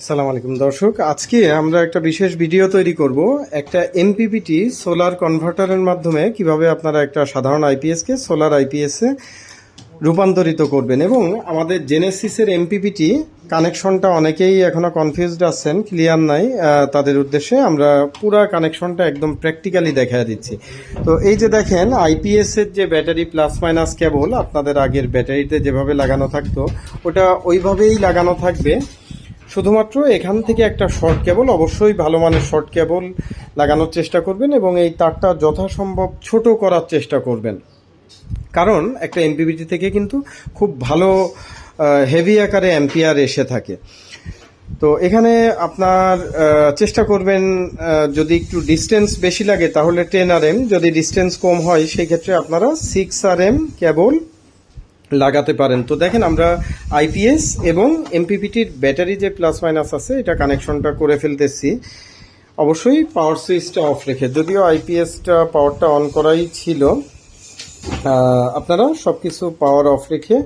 আসসালামু আলাইকুম দর্শক। আজকে আমরা একটা বিশেষ ভিডিও তৈরি করব। একটা এমপিপিটি সোলার কনভার্টারের মাধ্যমে কীভাবে আপনারা একটা সাধারণ আইপিএসকে সোলার আইপিএসে রূপান্তরিত করবেন এবং আমাদের জেনেসিসের এমপিপিটি কানেকশনটা অনেকেই এখনও কনফিউজড আছেন ক্লিয়ার নাই। তাদের উদ্দেশ্যে আমরা পুরা কানেকশনটা একদম প্র্যাকটিক্যালি দেখা দিচ্ছি। তো এই যে দেখেন আইপিএস এর যে ব্যাটারি প্লাস মাইনাস কেবল আপনাদের আগের ব্যাটারিতে যেভাবে লাগানো থাকতো, ওটা ওইভাবেই লাগানো থাকবে। শুধুমাত্র এখান থেকে একটা শর্ট কেবল অবশ্যই ভালো মানের শর্ট কেবল লাগানোর চেষ্টা করবেন এবং এই তারটা যথাসম্ভব ছোট করার চেষ্টা করবেন। কারণ একটা এমপিবিটি থেকে কিন্তু খুব ভালো হেভি আকারে অ্যাম্পিয়ার এসে থাকে। তো এখানে আপনার চেষ্টা করবেন যদি একটু ডিস্টেন্স বেশি লাগে, তাহলে টেন আর এম যদি ডিস্টেন্স কম হয়, সেই ক্ষেত্রে আপনারা সিক্স আর এম কেবল লাগাতে পারেন। তো দেখেন আমরা আইপিএস এবং এমপিপিটির ব্যাটারি যে প্লাস মাইনাস আছে, এটা কানেকশনটা করে ফেলতেছি। অবশ্যই পাওয়ার সুইচটা অফ রেখে। যদিও আইপিএসটা পাওয়ারটা অন করাই ছিল আপনারা সব কিছু পাওয়ার অফ রেখে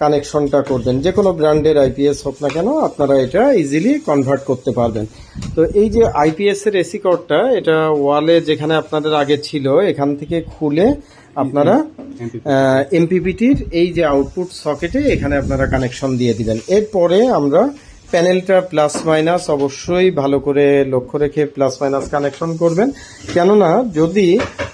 কানেকশনটা করবেন। যে কোনো ব্র্যান্ডের আইপিএস হোক না কেন আপনারা এটা ইজিলি কনভার্ট করতে পারবেন। তো এই যে আইপিএস এর এসি কর্ডটা এটা ওয়ালে যেখানে আপনাদের আগে ছিল এখান থেকে খুলে আপনারা এমপিপিটির এই যে আউটপুট সকেটে এখানে আপনারা কানেকশন দিয়ে দিবেন। এরপরে আমরা প্যানেলটা প্লাস মাইনাস অবশ্যই ভালো করে লক্ষ্য রেখে প্লাস মাইনাস কানেকশন করবেন। কেননা যদি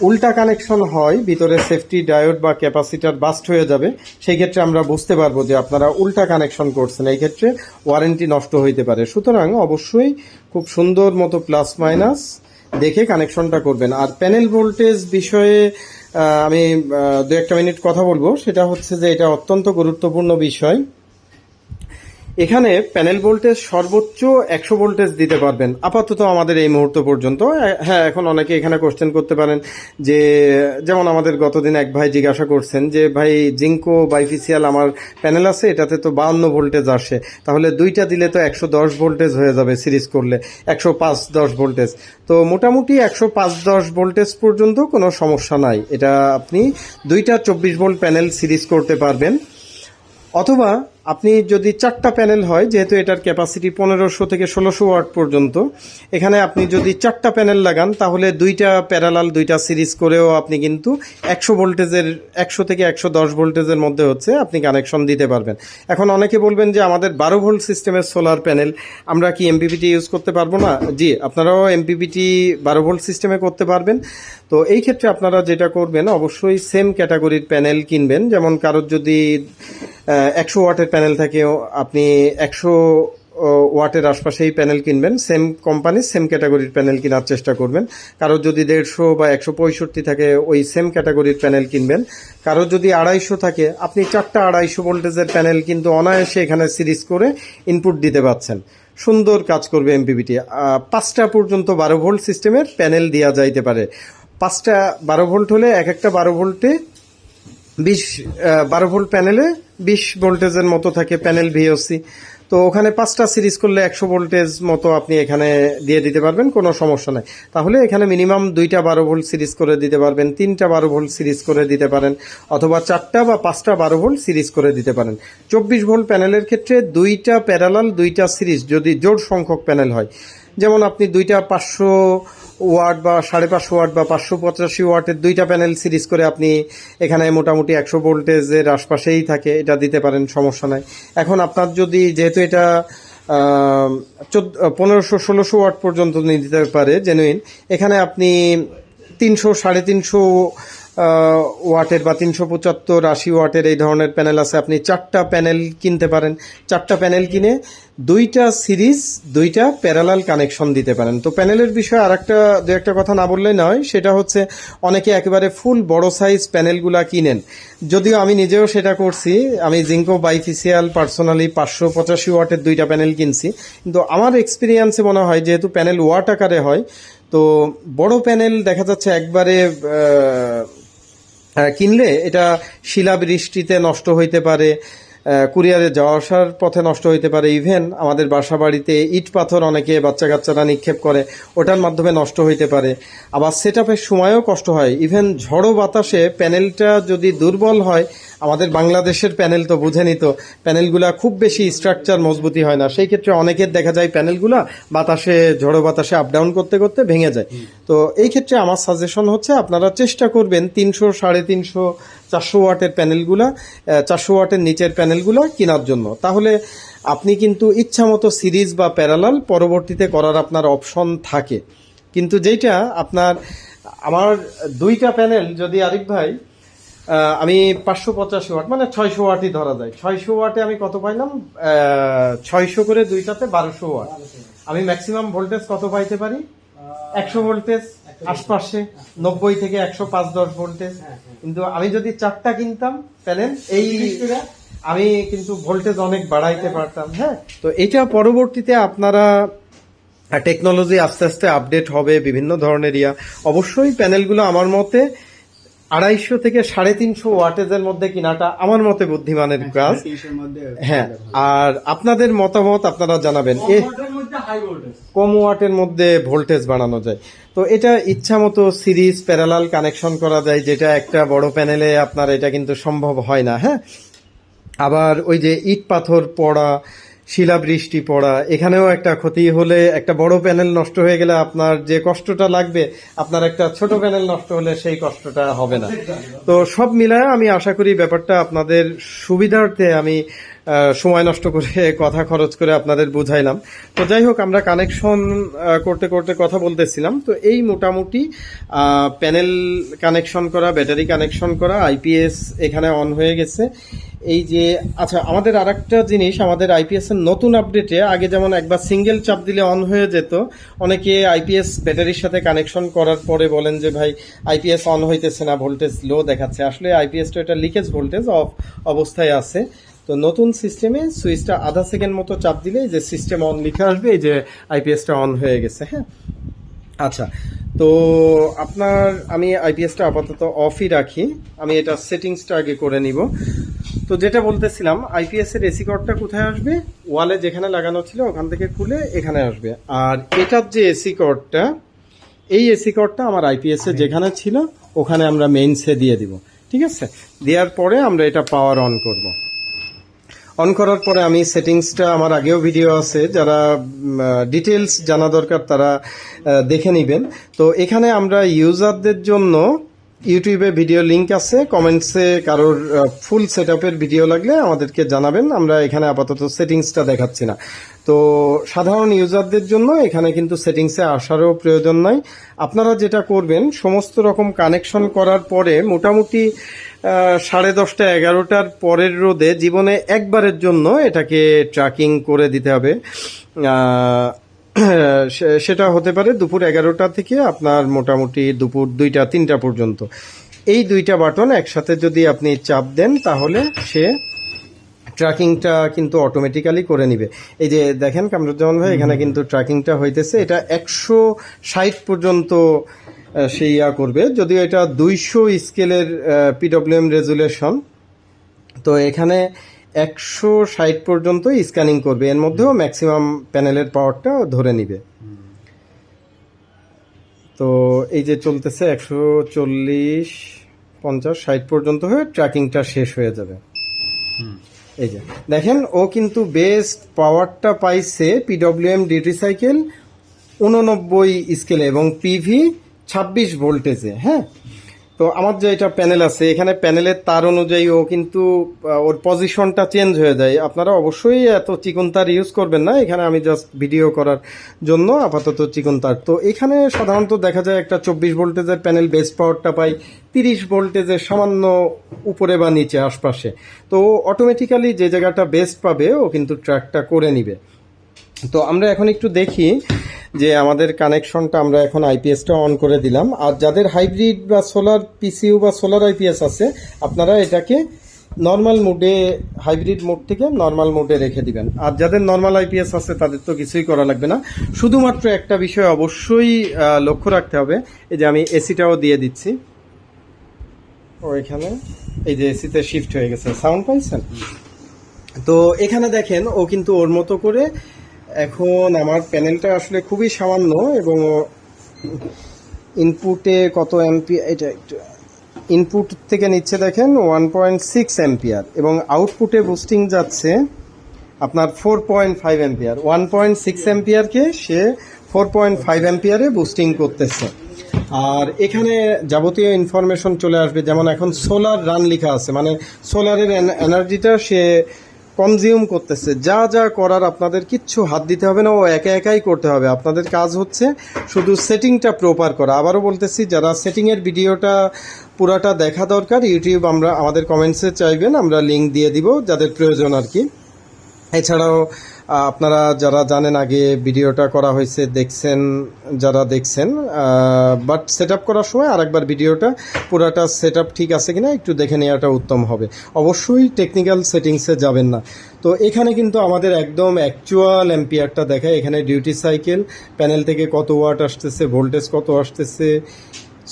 উল্টা কানেকশন হয়, ভিতরে সেফটি ডায়োড বা ক্যাপাসিটার বাস্ট হয়ে যাবে, সেই ক্ষেত্রে আমরা বুঝতে পারব যে আপনারা উল্টা কানেকশন করছেন। এই ক্ষেত্রে ওয়ারেন্টি নষ্ট হইতে পারে। সুতরাং অবশ্যই খুব সুন্দর মতো প্লাস মাইনাস দেখে কানেকশনটা করবেন। আর প্যানেল ভোল্টেজ বিষয়ে আমি দু একটা মিনিট কথা বলব। সেটা হচ্ছে যে এটা অত্যন্ত গুরুত্বপূর্ণ বিষয়। এখানে প্যানেল ভোল্টেজ সর্বোচ্চ একশো ভোল্টেজ দিতে পারবেন। আপাতত আমাদের এই মুহূর্ত পর্যন্ত হ্যাঁ এখন অনেকে এখানে কোশ্চেন করতে পারেন যে, যেমন আমাদের গতদিন এক ভাই জিজ্ঞাসা করছেন যে, ভাই জিঙ্কো বাইফিসিয়াল আমার প্যানেল আছে, এটাতে তো বাহান্ন ভোল্টেজ আসে। তাহলে দুইটা দিলে তো একশো দশ ভোল্টেজ হয়ে যাবে সিরিজ করলে, একশো পাঁচ দশ ভোল্টেজ। তো মোটামুটি একশো পাঁচ দশ ভোল্টেজ পর্যন্ত কোনো সমস্যা নাই। এটা আপনি দুইটা চব্বিশ ভোল্ট প্যানেল সিরিজ করতে পারবেন। অথবা আপনি যদি চারটা প্যানেল হয়, যেহেতু এটার ক্যাপাসিটি পনেরোশো থেকে ষোলোশো ওয়াট পর্যন্ত, এখানে আপনি যদি চারটা প্যানেল লাগান, তাহলে দুইটা প্যারালাল দুইটা সিরিজ করেও আপনি কিন্তু একশো ভোল্টেজের একশো থেকে একশো দশ ভোল্টেজের মধ্যে হচ্ছে আপনি কানেকশন দিতে পারবেন। এখন অনেকে বলবেন যে আমাদের বারো ভোল্ট সিস্টেমের সোলার প্যানেল আমরা কি এমপিপিটি ইউজ করতে পারব না? জি, আপনারাও এমপিপিটি বারো ভোল্ট সিস্টেমে করতে পারবেন। তো এই ক্ষেত্রে আপনারা যেটা করবেন, অবশ্যই সেম ক্যাটাগরির প্যানেল কিনবেন। যেমন কারোর যদি একশো ওয়াটের প্যানেল থাকে আপনি একশো ওয়াটের আশপাশেই প্যানেল কিনবেন। সেম কোম্পানি, সেম ক্যাটাগরির প্যানেল কেনার চেষ্টা করবেন। কারোর যদি দেড়শো বা একশো পঁয়ষট্টি থাকে, ওই সেম ক্যাটাগরির প্যানেল কিনবেন। কারোর যদি আড়াইশো থাকে, আপনি চারটা আড়াইশো ভোল্টেজের প্যানেল কিন্তু অনায়াসে এখানে সিরিজ করে ইনপুট দিতে পাচ্ছেন। সুন্দর কাজ করবে এমপিবিটি পাঁচটা পর্যন্ত বারো ভোল্ট সিস্টেমের প্যানেল দেওয়া যাইতে পারে। পাঁচটা বারো ভোল্ট হলে এক একটা বারো ভোল্টে বিশ বারো ভোল্ট প্যানেলে বিশ ভোল্টেজের মতো থাকে প্যানেল ভিওসি। তো ওখানে পাঁচটা সিরিজ করলে একশো ভোল্টেজ মতো আপনি এখানে দিয়ে দিতে পারবেন, কোনো সমস্যা নাই। তাহলে এখানে মিনিমাম দুইটা বারো ভোল্ট সিরিজ করে দিতে পারবেন, তিনটা বারো ভোল্ট সিরিজ করে দিতে পারেন, অথবা চারটা বা পাঁচটা বারো ভোল্ট সিরিজ করে দিতে পারেন। চব্বিশ ভোল্ট প্যানেলের ক্ষেত্রে দুইটা প্যারালাল, দুইটা সিরিজ যদি জোর সংখ্যক প্যানেল হয়। যেমন আপনি দুইটা পাঁচশো ওয়াট বা সাড়ে পাঁচশো ওয়ার্ড বা পাঁচশো পঁচাশি ওয়ার্ডের দুইটা প্যানেল সিরিজ করে আপনি এখানে মোটামুটি একশো ভোল্টেজের আশপাশেই থাকে, এটা দিতে পারেন, সমস্যা নাই। এখন আপনার যদি যেহেতু এটা চোদ্দ, পনেরোশো, ষোলোশো ওয়াট পর্যন্ত দিতে পারে জেনুইন এখানে আপনি তিনশো, সাড়ে তিনশো ওয়াটের বা তিনশো পঁচাত্তর আশি ওয়াটের এই ধরনের প্যানেল আছে। আপনি চারটা প্যানেল কিনতে পারেন। চারটা প্যানেল কিনে দুইটা সিরিজ, দুইটা প্যারালাল কানেকশন দিতে পারেন। তো প্যানেলের বিষয়ে আর একটা দু একটা কথা না বললে নয়, সেটা হচ্ছে অনেকে একেবারে ফুল বড় সাইজ প্যানেলগুলা কিনেন। যদিও আমি নিজেও সেটা করছি। আমি জিঙ্কো বাইফিসিয়াল পার্সোনালি পাঁচশো পঁচাশি ওয়াটের দুইটা প্যানেল কিনছি। কিন্তু আমার এক্সপিরিয়েন্সে মনে হয়, যেহেতু প্যানেল ওয়াট আকারে হয়, তো বড় প্যানেল দেখা যাচ্ছে একবারে কিনলে এটা শিলাবৃষ্টিতে নষ্ট হইতে পারে কুরিয়ারে যাওয়া আসার পথে নষ্ট হইতে পারে। ইভেন আমাদের বাসা বাড়িতে ইট পাথর অনেকে বাচ্চা কাচ্চারা নিক্ষেপ করে, ওটার মাধ্যমে নষ্ট হইতে পারে। আবার সেট আপের সময়ও কষ্ট হয়। ইভেন ঝড়ো বাতাসে প্যানেলটা যদি দুর্বল হয় আমাদের বাংলাদেশের প্যানেল তো বুঝেনি তো, প্যানেলগুলা খুব বেশি স্ট্রাকচার মজবুতি হয় না। সেই ক্ষেত্রে অনেকের দেখা যায় প্যানেলগুলা বাতাসে, ঝড়ো বাতাসে আপ ডাউন করতে করতে ভেঙে যায়। তো এই ক্ষেত্রে আমার সাজেশন হচ্ছে আপনারা চেষ্টা করবেন তিনশো, সাড়ে তিনশো, চারশো ওয়াটের প্যানেলগুলা চারশো ওয়াটের নিচের প্যানেলগুলো কেনার জন্য। তাহলে আপনি কিন্তু ইচ্ছা মতো সিরিজ বা প্যারালাল পরবর্তীতে করার আপনার অপশন থাকে। কিন্তু যেটা আপনার, আমার দুইটা প্যানেল, যদি আরিফ ভাই আমি পাঁচশো পঁচাশি ওয়াট মানে ছয়শো ওয়াটই ধরা যায়। ছয়শো ওয়াটে আমি কত পাইলাম? ছয়শো করে দুইটাতে বারোশো ওয়াট। আমি ম্যাক্সিমাম ভোল্টেজ কত পাইতে পারি? একশো ভোল্টেজ আশপাশে নব্বই থেকে একশো পাঁচ দশ ভোল্টেজ কিন্তু আমি যদি চারটা কিনতাম প্যানেল এই আমি কিন্তু ভোল্টেজ অনেক বাড়াইতে পারতাম হ্যাঁ? তো এটা পরবর্তীতে আপনারা টেকনোলজি আস্তে আস্তে আপডেট হবে বিভিন্ন ধরনের ইয়া। অবশ্যই প্যানেলগুলো আমার মতে আড়াইশো থেকে সাড়ে তিনশো ওয়াটেজের মধ্যে কিনাটা আমার মতে বুদ্ধিমানের কাজ। হ্যাঁ আর আপনাদের মতামত আপনারা জানাবেন। কম ওয়াটের মধ্যে ভোল্টেজ বাড়ানো যায়। তো এটা ইচ্ছা মতো সিরিজ প্যারালাল কানেকশন করা যায় যেটা একটা বড় প্যানেলে আপনার এটা কিন্তু সম্ভব হয় না হ্যাঁ? আবার ওই যে ইট পাথর পড়া শিলাবৃষ্টি পড়া, এখানেও একটা ক্ষতি হলে একটা বড় প্যানেল নষ্ট হয়ে গেলে আপনার যে কষ্টটা লাগবে, আপনার একটা ছোট প্যানেল নষ্ট হলে সেই কষ্টটা হবে না। তো সব মিলায় আমি আশা করি ব্যাপারটা আপনাদের সুবিধার্থে আমি সময় নষ্ট করে কথা খরচ করে আপনাদের বুঝাইলাম। তো যাই হোক, আমরা কানেকশন করতে করতে কথা বলতেছিলাম। তো এই মোটামুটি প্যানেল কানেকশন করা ব্যাটারি কানেকশন করা আইপিএস এখানে অন হয়ে গেছে। এই যে আচ্ছা আমাদের আরেকটা জিনিস, আমাদের আইপিএস এর নতুন আপডেটে আগে যেমন একবার সিঙ্গেল চাপ দিলে অন হয়ে যেত, অনেকে আইপিএস ব্যাটারির সাথে কানেকশন করার পরে বলেন যে, ভাই আইপিএস অন হইতেছে না ভোল্টেজ লো দেখাচ্ছে। আসলে আইপিএসটা এটা লিকেজ ভোল্টেজ অফ অবস্থায় আছে। তো নতুন সিস্টেমে সুইচটা আধা সেকেন্ড মতো চাপ দিলে যে সিস্টেম অন লিখে আসবে এই যে আইপিএসটা অন হয়ে গেছে হ্যাঁ? আচ্ছা তো আপনার আমি আইপিএসটা আপাতত অফই রাখি আমি এটা সেটিংসটা আগে করে নিব। তো যেটা বলতেছিলাম আইপিএস এর এসি কর্ডটা কোথায় আসবে? ওয়ালে যেখানে লাগানো ছিল ওখান থেকে খুলে এখানে আসবে। আর এটার যে এসি কর্ডটা এই এসি কর্ডটা আমার আইপিএস এ যেখানে ছিল ওখানে আমরা মেইনসে দিয়ে দিব ঠিক আছে? দেওয়ার পরে আমরা এটা পাওয়ার অন করব। অন করার পরে আমি সেটিংসটা আমার আগেও ভিডিও আছে, যারা ডিটেলস জানা দরকার তারা দেখে নেবেন। তো এখানে আমরা ইউজারদের জন্য ইউটিউবে ভিডিও লিংক আছে। কমেন্টসে কারোর ফুল সেট ভিডিও লাগলে আমাদেরকে জানাবেন। আমরা এখানে আপাতত সেটিংসটা দেখাচ্ছি না। তো সাধারণ ইউজারদের জন্য এখানে কিন্তু সেটিংসে আসারও প্রয়োজন নাই। আপনারা যেটা করবেন, সমস্ত রকম কানেকশন করার পরে মোটামুটি সাড়ে দশটা, এগারোটার পরের রোদে জীবনে একবারের জন্য এটাকে ট্র্যাকিং করে দিতে হবে। সেটা হতে পারে দুপুর এগারোটা থেকে আপনার মোটামুটি দুপুর দুইটা, তিনটা পর্যন্ত। এই দুইটা বাটন একসাথে যদি আপনি চাপ দেন, তাহলে সে ট্র্যাকিংটা কিন্তু অটোমেটিক্যালি করে নিবে। এই যে দেখেন কামরুজ্জামান ভাই, এখানে কিন্তু ট্র্যাকিংটা হইতেছে। এটা একশো ষাট পর্যন্ত সে ইয়া করবে। যদিও এটা দুইশো স্কেলের পিডব্লিউএম রেজুলেশন তো এখানে একশো ষাট পর্যন্ত স্ক্যানিং করবে। এর মধ্যেও ম্যাক্সিমাম প্যানেলের পাওয়ারটা ধরে নিবে। তো এই যে চলতেছে একশো চল্লিশ পঞ্চাশ ষাট পর্যন্ত হয়ে ট্র্যাকিংটা শেষ হয়ে যাবে। এই যে দেখেন ও কিন্তু বেস্ট পাওয়ারটা পাইছে পিডব্লিউএম ডিটি সাইকেল উননব্বই স্কেলে এবং পিভি ছাব্বিশ ভোল্টেজে হ্যাঁ? তো আমার যে এটা প্যানেল আছে, এখানে প্যানেলের তার অনুযায়ী ও কিন্তু ওর পজিশনটা চেঞ্জ হয়ে যায়। আপনারা অবশ্যই এত চিকন তার ইউজ করবেন না। এখানে আমি জাস্ট ভিডিও করার জন্য আপাতত চিকন তার। তো এখানে সাধারণত দেখা যায় একটা চব্বিশ ভোল্টেজের প্যানেল বেস পাওয়ারটা পাই, তিরিশ ভোল্টেজের সামান্য উপরে বা নিচে আশপাশে। তো অটোমেটিক্যালি যে জায়গাটা বেস্ট পাবে, ও কিন্তু ট্র্যাকটা করে নিবে। তো আমরা এখন একটু দেখি যে আমাদের কানেকশনটা আমরা এখন আইপিএসটা অন করে দিলাম। আর যাদের হাইব্রিড বা সোলার পিসিউ বা সোলার আইপিএস আছে, আপনারা এটাকে নর্মাল মোডে, হাইব্রিড মোড থেকে নর্মাল মোডে রেখে দিবেন। আর যাদের নর্মাল আইপিএস আছে, তাদের তো কিছুই করা লাগবে না। শুধুমাত্র একটা বিষয় অবশ্যই লক্ষ্য রাখতে হবে, এই যে আমি এসিটাও দিয়ে দিচ্ছি। ও, এখানে, এই যে এসিতে শিফট হয়ে গেছে। সাউন্ড পাইছেন? তো এখানে দেখেন, ও কিন্তু ওর মতো করে এখন আমার প্যানেলটা আসলে খুবই সামান্য এবং ইনপুটে কত এমপি এটা একটু ইনপুট থেকে নিচ্ছে দেখেন ওয়ান পয়েন্ট সিক্স অ্যাম্পিয়ার এবং আউটপুটে বুস্টিং যাচ্ছে আপনার four point five ampere one point six অ্যাম্পিয়ারকে সে ফোর পয়েন্ট ফাইভ অ্যাম্পিয়ারে বুস্টিং করতেছে। আর এখানে যাবতীয় ইনফরমেশন চলে আসবে, যেমন এখন সোলার রান লেখা আছে মানে সোলারের এনার্জিটা সে কনজিউম করতেছে। যা যা করার আপনাদের কিচ্ছু হাত দিতে হবে না, ও একা একাই করতে হবে। আপনাদের কাজ হচ্ছে শুধু সেটিংটা প্রপার করা। আবারও বলতেছি, যারা সেটিংয়ের ভিডিওটা পুরাটা দেখা দরকার ইউটিউব আমরা, আমাদের কমেন্টসে চাইবেন, আমরা লিঙ্ক দিয়ে দিব, যাদের প্রয়োজন আর কি। এছাড়াও আপনারা যারা জানেন আগে ভিডিওটা করা হয়েছে, দেখছেন, যারা দেখছেন বাট সেট করার সময় আরেকবার ভিডিওটা, পুরাটা সেট ঠিক আছে কিনা একটু দেখে নেওয়াটা উত্তম হবে। অবশ্যই টেকনিক্যাল সেটিংসে যাবেন না। তো এখানে কিন্তু আমাদের একদম অ্যাকচুয়াল এম্পিয়ারটা দেখায়। এখানে ডিউটি সাইকেল প্যানেল থেকে কত ওয়াট আসতেছে ভোল্টেজ কত আসতেছে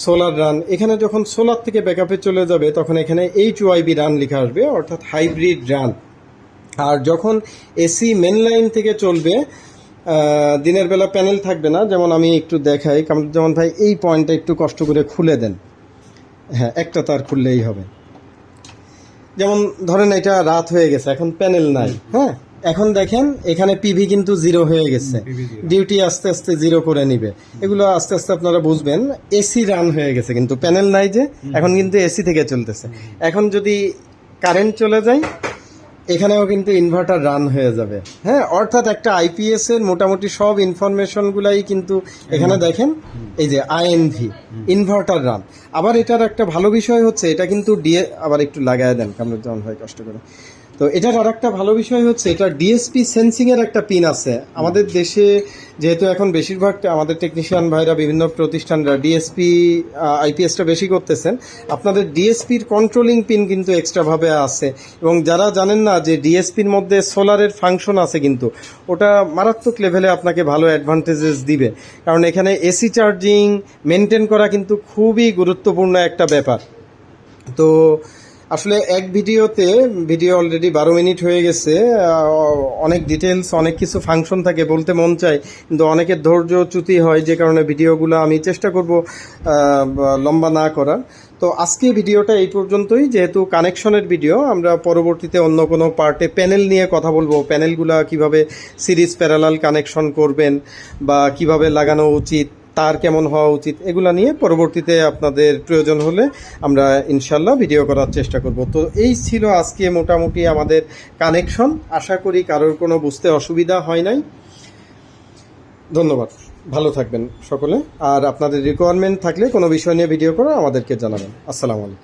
সোলার রান এখানে যখন সোলার থেকে ব্যাকআপে চলে যাবে, তখন এখানে এইচ ওয়াইবি রান লেখা আসবে, অর্থাৎ হাইব্রিড রান আর যখন এসি মেন লাইন থেকে চলবে দিনের বেলা প্যানেল থাকবে না যেমন আমি একটু দেখাই যেমন ভাই এই পয়েন্টটা একটু কষ্ট করে খুলে দেন। হ্যাঁ একটা তার খুললেই হবে। যেমন ধরেন এটা রাত হয়ে গেছে এখন প্যানেল নাই। হ্যাঁ এখন দেখেন এখানে পিভি কিন্তু জিরো হয়ে গেছে। ডিউটি আস্তে আস্তে জিরো করে নিবে। এগুলো আস্তে আস্তে আপনারা বুঝবেন এসি রান হয়ে গেছে কিন্তু প্যানেল নাই যে এখন কিন্তু এসি থেকে চলতেছে। এখন যদি কারেন্ট চলে যায় এখানেও কিন্তু ইনভার্টার রান হয়ে যাবে। হ্যাঁ অর্থাৎ একটা আইপিএস এর মোটামুটি সব ইনফরমেশন গুলাই কিন্তু এখানে দেখেন এই যে আইএনভি ইনভার্টার রান আবার এটার একটা ভালো বিষয় হচ্ছে এটা কিন্তু ডিএ আবার একটু লাগায় দেন কামরুজ্জামান ভাই কষ্ট করে। তো এটার আর একটা ভালো বিষয় হচ্ছে এটা ডিএসপি সেন্সিং এর একটা পিন আছে। আমাদের দেশে যেহেতু এখন বেশিরভাগ আমাদের টেকনিশিয়ান ভাইরা বিভিন্ন প্রতিষ্ঠানরা ডিএসপি আইপিএসটা বেশি করতেছেন। আপনাদের ডিএসপির কন্ট্রোলিং পিন কিন্তু এক্সট্রা ভাবে আছে। এবং যারা জানেন না যে ডিএসপির মধ্যে সোলারের ফাংশন আছে কিন্তু, ওটা মারাত্মক লেভেলে আপনাকে ভালো অ্যাডভান্টেজেস দিবে। কারণ এখানে এসি চার্জিং মেনটেন করা কিন্তু খুবই গুরুত্বপূর্ণ একটা ব্যাপার। তো আসলে এক ভিডিওতে ভিডিও অলরেডি বারো মিনিট হয়ে গেছে অনেক ডিটেলস অনেক কিছু ফাংশন থাকে, বলতে মন চায়, কিন্তু অনেকের ধৈর্য চ্যুতি হয় যে কারণে ভিডিওগুলো আমি চেষ্টা করব লম্বা না করার। তো আজকে ভিডিওটা এই পর্যন্তই। যেহেতু কানেকশনের ভিডিও, আমরা পরবর্তীতে অন্য কোনো পার্টে প্যানেল নিয়ে কথা বলব। প্যানেলগুলো কীভাবে সিরিজ প্যারালাল কানেকশন করবেন বা কীভাবে লাগানো উচিত, তার কেমন হওয়া উচিত, এগুলা নিয়ে পরবর্তীতে আপনাদের প্রয়োজন হলে আমরা ইনশাল্লাহ ভিডিও করার চেষ্টা করব। তো এই ছিল আজকে মোটামুটি আমাদের কানেকশন। আশা করি কারোর কোনো বুঝতে অসুবিধা হয় নাই। ধন্যবাদ। ভালো থাকবেন সকলে। আর আপনাদের রিকোয়ারমেন্ট থাকলে কোনো বিষয় নিয়ে ভিডিও করে আমাদেরকে জানাবেন। আসসালামু আলাইকুম।